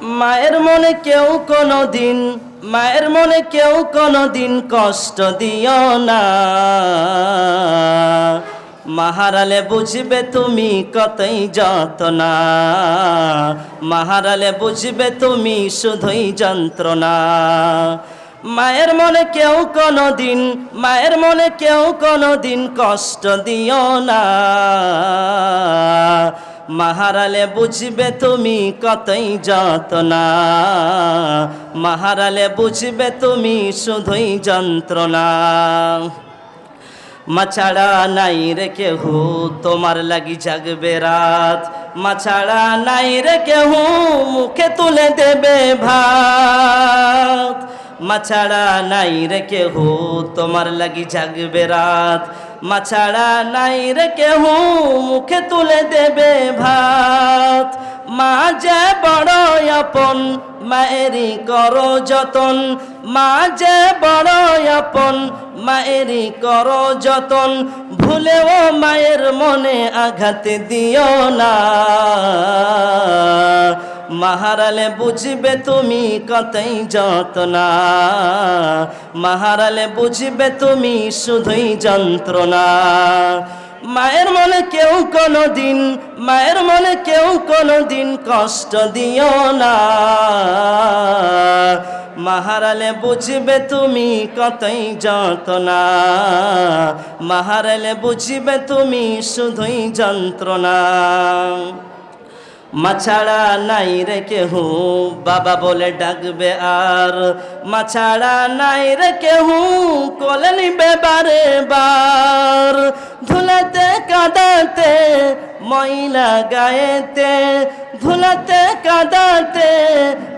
মায়ের মনে কেউ কোনো দিন মায়ের মনে কেউ কোনো দিন কষ্ট দিও না। মাহারালে বুঝবে তুমি কতই যতনা মাহারালে বুঝবে তুমি শুধুই যন্ত্রণা। মায়ের মনে কেউ কোনো দিন মায়ের মনে কেউ কোনো দিন কষ্ট দিও না। মাহারালে বুঝবে তুমি কতই যতনা মাহারালে বুঝবে তুমি শুধুই যন্ত্রণা। মাছাড়া নাই রে কেহু, তোমার লাগি জাগবে রাত। মাছাড়া নাই রে কেহু, মুখে তুলে দেবে ভাত। মাছাড়া নাই রে কেহু, তোমার লাগি জাগবে রাত। মাছাড়া নাই রে কেহু, মুখে তুলে দেবে ভাত। মা যে বড় আপন মায়েরি করো যতন। মা যে বড় আপন মায়েরি করো যতন। ভুলেও মায়ের মনে আঘাত দিও না। মাহারালে বুঝবে তুমি কতই যতনা মাহারালে বুঝবে তুমি শুধুই যন্ত্রণা। মায়ের মনে কেউ কোনো দিন মায়ের মনে কেউ কোনো দিন কষ্ট দিও না। মাহারালে বুঝবে তুমি কতই যতনা মাহারালে বুঝবে তুমি শুধুই যন্ত্রণা। মাছাড়া নাই রে কেহু, বাবা বলে ডাকবে আর। মাছাড়া নাই রে কেহু, কলে নিবে বারে বার। ধুলাতে কাদাতে, ময়লা গায়েতে। ধুলাতে কাঁদাতে,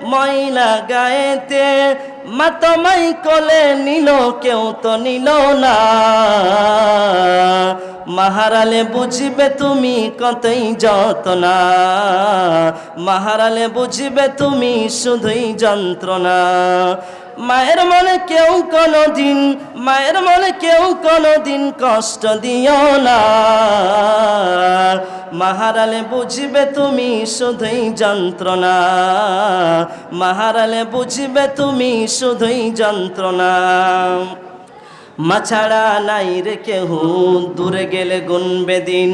ময়লা গায়েতে। মা তোমায় কোলে নিল, কেউ তো নিল না। মাহারালে বুঝবে তুমি কতই যতনা মাহারালে বুঝবে তুমি শুধুই যন্ত্রণা। মায়ের মনে কেউ কোনো দিন মায়ের মনে কেউ কোনো দিন কষ্ট দিও না। মাহারালে বুঝবে তুমি শুধুই যন্ত্রণা। মাহারালে বুঝবে তুমি শুধুই যন্ত্রণা। মাছাড়া নাই রে কেহু, দূরে গেলে গুনবে দিন।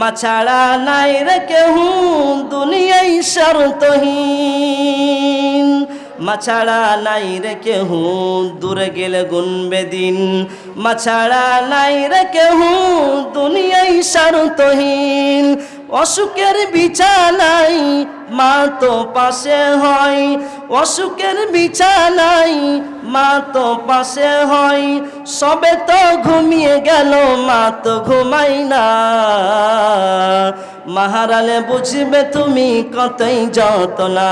মাছাড়া নাই রে কেহু দুনিয়াই শরতহীন। মাছাড়া নাই রে কেহু, দূরে গেলে গুনবে দিন। মাছাড়া নাই রে কেহু দুনিয়াই সারতহীন অসুখের বিছানাই মা তো পাশে হয়, অসুখের বিছানাই মা তো পাশে হয়। সবে তো ঘুমিয়ে গেল, মা তো ঘুমাই না। মাহারালে বুঝবে তুমি কতই যতনা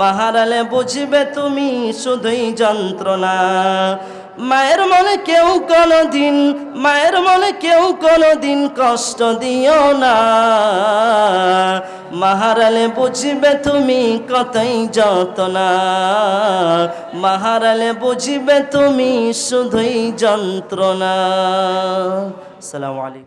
মাহারালে বুঝবে তুমি শুধুই যন্ত্রণা। মায়ের মনে কেউ কোনো দিন মায়ের মনে কেউ কোনো দিন কষ্ট দিও না। মাহারালে বুঝবে তুমি কতই যতনা মাহারালে বুঝবে তুমি শুধুই যন্ত্রণা। সালামু আলাইকুম।